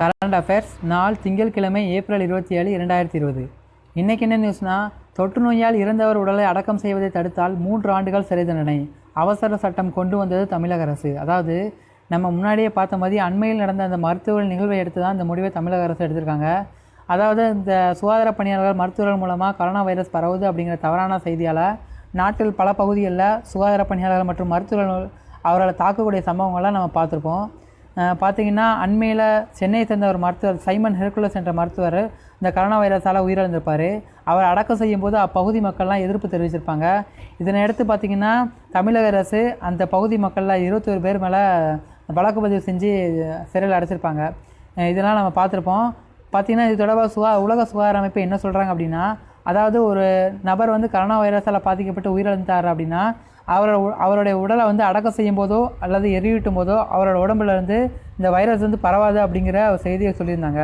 Current affairs நாள் திங்கட்கிழமை April இருபத்தி ஏழு இரண்டாயிரத்தி இருபது. இன்றைக்கி என்ன நியூஸ்னால் தொற்று நோயால் இறந்தவர் உடலை அடக்கம் செய்வதை தடுத்தால் மூன்று ஆண்டுகள் சிறை தண்டனை. அவசர சட்டம் கொண்டு வந்தது தமிழக அரசு. அதாவது நம்ம முன்னாடியே பார்த்த மாதிரி அண்மையில் நடந்த அந்த மருத்துவர்கள் நிகழ்வை எடுத்து தான் இந்த முடிவை தமிழக அரசு எடுத்திருக்காங்க. அதாவது இந்த சுகாதார பணியாளர்கள் மருத்துவர்கள் மூலமாக கொரோனா வைரஸ் பரவுது அப்படிங்கிற தவறான செய்தியால் நாட்டில் பல பகுதிகளில் சுகாதார பணியாளர்கள் மற்றும் மருத்துவர்கள் அவர்களை தாக்கக்கூடிய சம்பவங்கள்லாம் நம்ம பார்த்துருப்போம். பார்த்தீங்கன்னா அண்மையில் சென்னையை சேர்ந்த ஒரு மருத்துவர் சைமன் ஹெர்குலஸ் என்ற மருத்துவர் இந்த கரோனா வைரஸால் உயிரிழந்திருப்பார். அவர் அடக்கம் செய்யும் போது அப்பகுதி மக்கள்லாம் எதிர்ப்பு தெரிவிச்சிருப்பாங்க. இதனை எடுத்து பார்த்தீங்கன்னா தமிழக அரசு அந்த பகுதி மக்களில் இருபத்தொரு பேர் மேலே வழக்கு பதிவு செஞ்சு சிறையில் அடைச்சிருப்பாங்க. இதெல்லாம் நம்ம பார்த்துருப்போம் பார்த்தீங்கன்னா இது தொடர்பாக சுகா உலக சுகாதார அமைப்பு என்ன சொல்கிறாங்க அப்படின்னா அதாவது ஒரு நபர் வந்து கரோனா வைரஸால் பாதிக்கப்பட்டு உயிரிழந்தார் அப்படின்னா அவரோட அவருடைய உடலை வந்து அடக்கம் செய்யும் போதோ அல்லது எரியூட்டும் போதோ அவரோட உடம்புல இருந்து இந்த வைரஸ் வந்து பரவாது அப்படிங்கிற ஒரு செய்தியை சொல்லியிருந்தாங்க.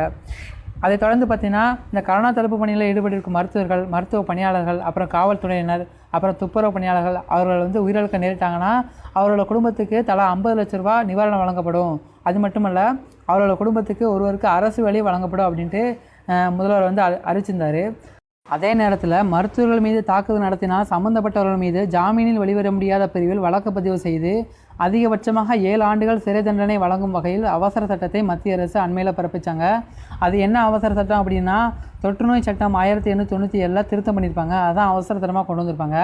அதை தொடர்ந்து பார்த்தீங்கன்னா இந்த கரோனா தடுப்பு பணியில் ஈடுபட்டிருக்கும் மருத்துவர்கள் மருத்துவ பணியாளர்கள் அப்புறம் காவல்துறையினர் அப்புறம் துப்புரவு பணியாளர்கள் அவர்கள் வந்து உயிரிழக்க நேரிட்டாங்கன்னா அவரோட குடும்பத்துக்கு தலா ஐம்பது லட்ச ரூபா நிவாரணம் வழங்கப்படும். அது மட்டுமல்ல அவரோட குடும்பத்துக்கு ஒருவருக்கு அரசு வழி வழங்கப்படும் அப்படின்ட்டு முதல்வர் வந்து அறி- அதே நேரத்தில் மருத்துவர்கள் மீது தாக்குதல் நடத்தினால் சம்பந்தப்பட்டவர்கள் மீது ஜாமீனில் வெளிவர முடியாத பிரிவில் வழக்கு பதிவு செய்து அதிகபட்சமாக ஏழு ஆண்டுகள் சிறை தண்டனை வழங்கும் வகையில் அவசர சட்டத்தை மத்திய அரசு அண்மையில் பிறப்பிச்சாங்க. அது என்ன அவசர சட்டம் அப்படின்னா தொற்றுநோய் சட்டம் ஆயிரத்தி எண்ணூற்றி தொண்ணூற்றி ஏழில் திருத்தம் பண்ணியிருப்பாங்க அதான் அவசரத்தரமாக கொண்டு வந்திருப்பாங்க.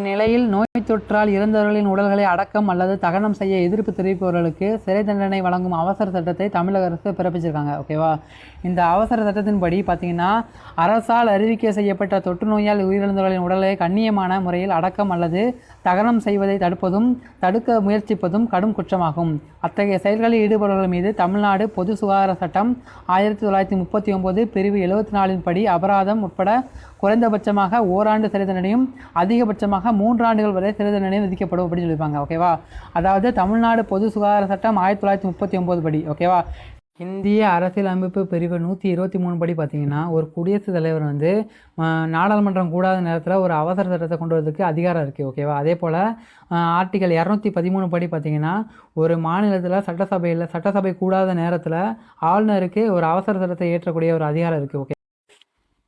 இந்நிலையில் நோய் தொற்றால் இறந்தவர்களின் உடல்களை அடக்கம் அல்லது தகனம் செய்ய எதிர்ப்பு தெரிவிப்பவர்களுக்கு சிறை தண்டனை வழங்கும் அவசர சட்டத்தை தமிழக அரசு பிறப்பிச்சிருக்காங்க ஓகேவா இந்த அவசர சட்டத்தின்படி பார்த்தீங்கன்னா அரசால் அறிவிக்கை செய்யப்பட்ட தொற்று நோயால் உயிரிழந்தவர்களின் உடலை கண்ணியமான முறையில் அடக்கம் அல்லது தகனம் செய்வதை தடுப்பதும் தடுக்க முயற்சிப்பதும் கடும் குற்றமாகும். அத்தகைய செயல்களில் ஈடுபடுவர்கள் மீது தமிழ்நாடு பொது சுகாதார சட்டம் ஆயிரத்தி தொள்ளாயிரத்தி முப்பத்தி ஒன்பது பிரிவு எழுபத்தி நாலின் படி அபராதம் உட்பட குறைந்தபட்சமாக ஓராண்டு சிறை தண்டனையும் அதிகபட்சமாக மூன்று ஆண்டுகள் வரை சிறை தண்டனை விதிக்கப்படும் அப்படின்னு சொல்லியிருப்பாங்க ஓகேவா அதாவது தமிழ்நாடு பொது சுகாதார சட்டம் ஆயிரத்தி தொள்ளாயிரத்தி முப்பத்தி ஒம்பது படி ஓகேவா இந்திய அரசியலமைப்பு பிரிவு நூற்றி இருபத்தி மூணு படி பார்த்தீங்கன்னா ஒரு குடியரசுத் தலைவர் வந்து நாடாளுமன்றம் கூடாத நேரத்தில் ஒரு அவசர சட்டத்தை கொண்டு வரதுக்கு அதிகாரம் இருக்குது ஓகேவா அதே போல் ஆர்டிகல் இரநூத்தி பதிமூணு படி பார்த்தீங்கன்னா ஒரு மாநிலத்தில் சட்டசபையில் சட்டசபை கூடாத நேரத்தில் ஆளுநருக்கு ஒரு அவசர சட்டத்தை ஏற்றக்கூடிய ஒரு அதிகாரம் இருக்குது ஓகே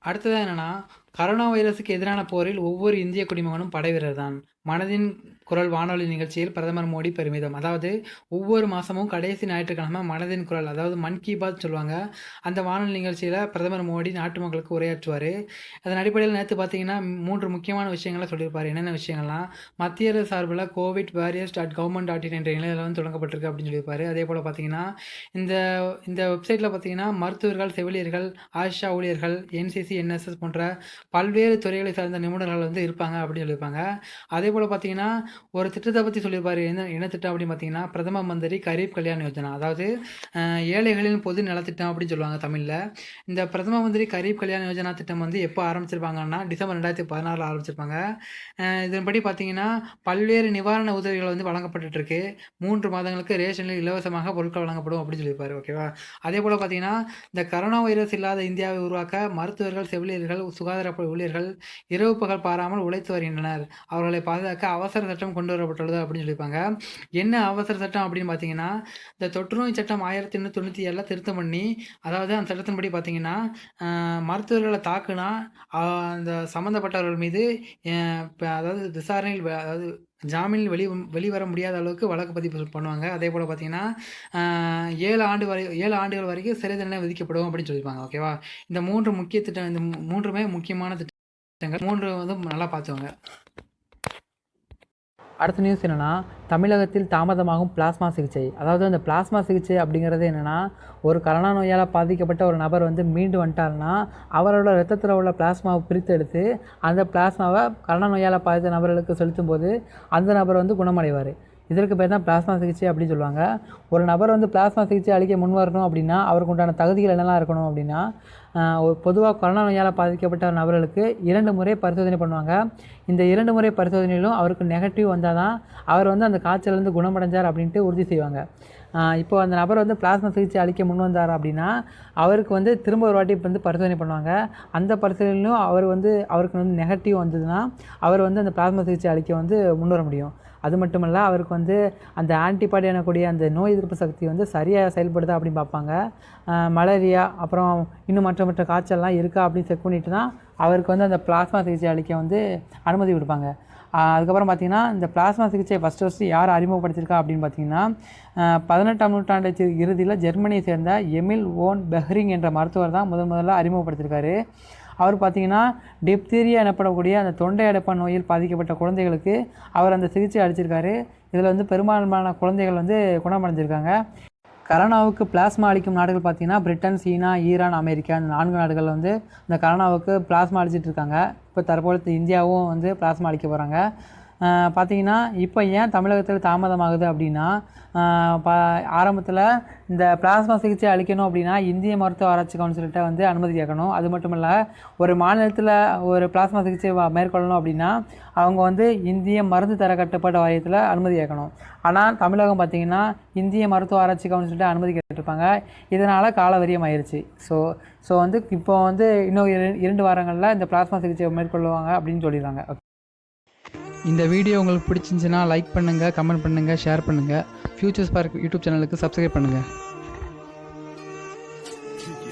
அடுத்தது என்னென்னா கரோனா வைரஸுக்கு எதிரான போரில் ஒவ்வொரு இந்திய குடிமகனும் படைவீரர் தான் மனதின் குரல் வானொலி நிகழ்ச்சியில் பிரதமர் மோடி பெருமிதம். அதாவது ஒவ்வொரு மாதமும் கடைசி ஞாயிற்றுக்கிழமை மனதின் குரல் அதாவது மன் கி பாத் சொல்லுவாங்க. அந்த வானொலி நிகழ்ச்சியில் பிரதமர் மோடி நாட்டு மக்களுக்கு உரையாற்றுவார். அதன் அடிப்படையில் நேற்று பார்த்தீங்கன்னா மூன்று முக்கியமான விஷயங்களை சொல்லியிருப்பார். என்னென்ன விஷயங்கள்லாம்? மத்திய அரசு சார்பில் Covid warriors dot government dot in என்ற இணையதளம் வந்து தொடங்கப்பட்டிருக்கு அப்படின்னு சொல்லியிருப்பார். அதே போல் பார்த்தீங்கன்னா இந்த இந்த வெப்சைட்டில் பார்த்தீங்கன்னா மருத்துவர்கள் செவிலியர்கள் ஆஷா ஊழியர்கள் என்சிசி என்எஸ்எஸ் போன்ற பல்வேறு துறைகளை சார்ந்த நிபுணர்கள் வந்து இருப்பாங்க அப்படின்னு சொல்லியிருப்பாங்க. அதே போல் பார்த்தீங்கன்னா ஒரு திட்டத்தை பற்றி சொல்லியிருப்பார். என்ன என்ன திட்டம் அப்படின்னு பார்த்தீங்கன்னா பிரதம மந்திரி கரீப் கல்யாண் யோஜனா. அதாவது ஏழைகளின் பொது நலத்திட்டம் அப்படின்னு சொல்லுவாங்க தமிழில். இந்த பிரதம மந்திரி கரீப் கல்யாண் யோஜனா திட்டம் வந்து எப்போ ஆரம்பிச்சிருப்பாங்கன்னா டிசம்பர் ரெண்டாயிரத்தி பதினாறில் ஆரம்பிச்சிருப்பாங்க. இதன்படி பார்த்தீங்கன்னா பல்வேறு நிவாரண உதவிகள் வந்து வழங்கப்பட்டுருக்கு மூன்று மாதங்களுக்கு ரேஷனில் இலவசமாக பொருட்கள் வழங்கப்படும் அப்படின்னு சொல்லியிருப்பார் ஓகேவா அதே போல் பார்த்தீங்கன்னா இந்த கரோனா வைரஸ் இல்லாத இந்தியாவை உருவாக்க மருத்துவர்கள் செவிலியர்கள் சுகாதார ஊழியர்கள் இரவு பகல் பாராமல் உழைத்து வருகின்றனர். அவர்களை பாதுகாக்க அவசர சட்டம் கொண்டு வரப்பட்டுள்ளது அப்படின்னு சொல்லியிருப்பாங்க. என்ன அவசர சட்டம் அப்படின்னு பார்த்தீங்கன்னா இந்த தொற்றுநோய் சட்டம் ஆயிரத்தி எண்ணூற்றி தொண்ணூற்றி ஏழில் திருத்தம் பண்ணி அதாவது அந்த சட்டத்தின்படி பார்த்தீங்கன்னா மருத்துவர்களை தாக்குனா அந்த சம்மந்தப்பட்டவர்கள் மீது அதாவது விசாரணையில் அதாவது ஜாமீனில் வெளி வெளிவர முடியாத அளவுக்கு வழக்கு பதிவு பண்ணுவாங்க. அதே போல் பார்த்தீங்கன்னா ஏழு ஆண்டு வரை ஏழு ஆண்டுகள் வரைக்கும் சிறை தண்டனை விதிக்கப்படும் அப்படின்னு சொல்லியிருப்பாங்க. ஓகேவா? இந்த மூன்று முக்கிய திட்டம் இந்த மூன்றுமே முக்கியமான திட்டங்கள். மூன்று வந்து நல்லா பார்த்துவாங்க அடுத்த நியூஸ் என்னென்னா தமிழகத்தில் தாமதமாகும் பிளாஸ்மா சிகிச்சை. அதாவது அந்த பிளாஸ்மா சிகிச்சை அப்படிங்கிறது என்னென்னா ஒரு கரோனா நோயால் பாதிக்கப்பட்ட ஒரு நபர் வந்து மீண்டு வந்துட்டாருன்னா அவரோட ரத்தத்தில் உள்ள பிளாஸ்மாவை பிரித்து எடுத்து அந்த பிளாஸ்மாவை கரோனா நோயால் பாதித்த நபர்களுக்கு செலுத்தும் போது அந்த நபர் வந்து குணமடைவார். இதற்கு பேர் தான் பிளாஸ்மா சிகிச்சை அப்படின்னு சொல்லுவாங்க. ஒரு நபர் வந்து பிளாஸ்மா சிகிச்சை அளிக்க முன் வரணும் அப்படின்னா அவருக்கு உண்டான தகுதிகள் என்னெல்லாம் இருக்கணும் அப்படின்னா ஒரு பொதுவாக கொரோனா நோயால் பாதிக்கப்பட்ட நபர்களுக்கு இரண்டு முறை பரிசோதனை பண்ணுவாங்க. இந்த இரண்டு முறை பரிசோதனையிலும் அவருக்கு நெகட்டிவ் வந்தால் தான் அவர் வந்து அந்த காய்ச்சலேருந்து குணமடைஞ்சார் அப்படின்ட்டு உறுதி செய்வாங்க. இப்போ அந்த நபர் வந்து பிளாஸ்மா சிகிச்சை அளிக்க முன் வந்தார் அப்படின்னா அவருக்கு வந்து திரும்ப ஒரு வாட்டி வந்து பரிசோதனை பண்ணுவாங்க. அந்த பரிசோதனையிலும் அவர் வந்து அவருக்கு வந்து நெகட்டிவ் வந்ததுன்னா அவர் வந்து அந்த பிளாஸ்மா சிகிச்சை அளிக்க வந்து முன் வர முடியும். அது மட்டும் இல்லை அவருக்கு வந்து அந்த ஆன்டிபாடி எனக்கூடிய அந்த நோய் எதிர்ப்பு சக்தி வந்து சரியாக செயல்படுதா அப்படின்னு பார்ப்பாங்க. மலேரியா அப்புறம் இன்னும் மற்ற மற்ற காய்ச்சல்லாம் இருக்கா அப்படின்னு செக் பண்ணிட்டு தான் அவருக்கு வந்து அந்த பிளாஸ்மா சிகிச்சை அளிக்க வந்து அனுமதி கொடுப்பாங்க. அதுக்கப்புறம் பார்த்தீங்கன்னா இந்த பிளாஸ்மா சிகிச்சை ஃபஸ்ட்டு ஃபஸ்ட்டு யார் அறிமுகப்படுத்தியிருக்கா அப்படின்னு பார்த்தீங்கன்னா பதினெட்டாம் நூற்றாண்டு இறுதியில் ஜெர்மனியை சேர்ந்த எமில் ஓன் பெஹ்ரிங் என்ற மருத்துவர் தான் முதன் முதல்ல அறிமுகப்படுத்தியிருக்காரு. அவர் பார்த்தீங்கன்னா டிப்தீரியா எனப்படக்கூடிய அந்த தொண்டை அடைப்பான் நோயில் பாதிக்கப்பட்ட குழந்தைகளுக்கு அவர் அந்த சிகிச்சை அளிச்சிருக்காரு. இதில் வந்து பெரும்பான்மையான குழந்தைகள் வந்து குணமடைஞ்சிருக்காங்க. கரோனாவுக்கு பிளாஸ்மா அளிக்கும் நாடுகள் பார்த்திங்கன்னா பிரிட்டன் சீனா ஈரான் அமெரிக்கா இந்த நான்கு நாடுகள் வந்து இந்த கரோனாவுக்கு பிளாஸ்மா அளிச்சிட்ருக்காங்க இப்போ தற்போது இந்தியாவும் வந்து பிளாஸ்மா அளிக்க போகிறாங்க பார்த்திங்கன்னா இப்போ ஏன் தமிழகத்தில் தாமதமாகுது அப்படின்னா ப ஆரம்பத்தில் இந்த பிளாஸ்மா சிகிச்சை அளிக்கணும் அப்படின்னா இந்திய மருத்துவ ஆராய்ச்சி கவுன்சில்கிட்ட வந்து அனுமதி கேட்கணும். அது மட்டும் இல்லை ஒரு மாநிலத்தில் ஒரு பிளாஸ்மா சிகிச்சை மேற்கொள்ளணும் அப்படின்னா அவங்க வந்து இந்திய மருந்து தர கட்டுப்பாட்டு வாரியத்தில் அனுமதி கேட்கணும். ஆனால் தமிழகம் பார்த்திங்கன்னா இந்திய மருத்துவ ஆராய்ச்சி கவுன்சில்கிட்ட அனுமதி கேட்டிருப்பாங்க. இதனால் காலவரியம் ஆயிருச்சு ஸோ ஸோ வந்து இப்போ வந்து இன்னும் இரண்டு வாரங்களில் இந்த பிளாஸ்மா சிகிச்சை மேற்கொள்ளுவாங்க அப்படின்னு சொல்லிடுறாங்க. இந்த வீடியோ உங்களுக்கு பிடிச்சிருந்துச்சுன்னா லைக் பண்ணுங்கள் கமெண்ட் பண்ணுங்கள் ஷேர் பண்ணுங்கள் ஃபியூச்சர்ஸ் பார்க் யூடியூப் சேனலுக்கு சப்ஸ்கிரைப் பண்ணுங்கள்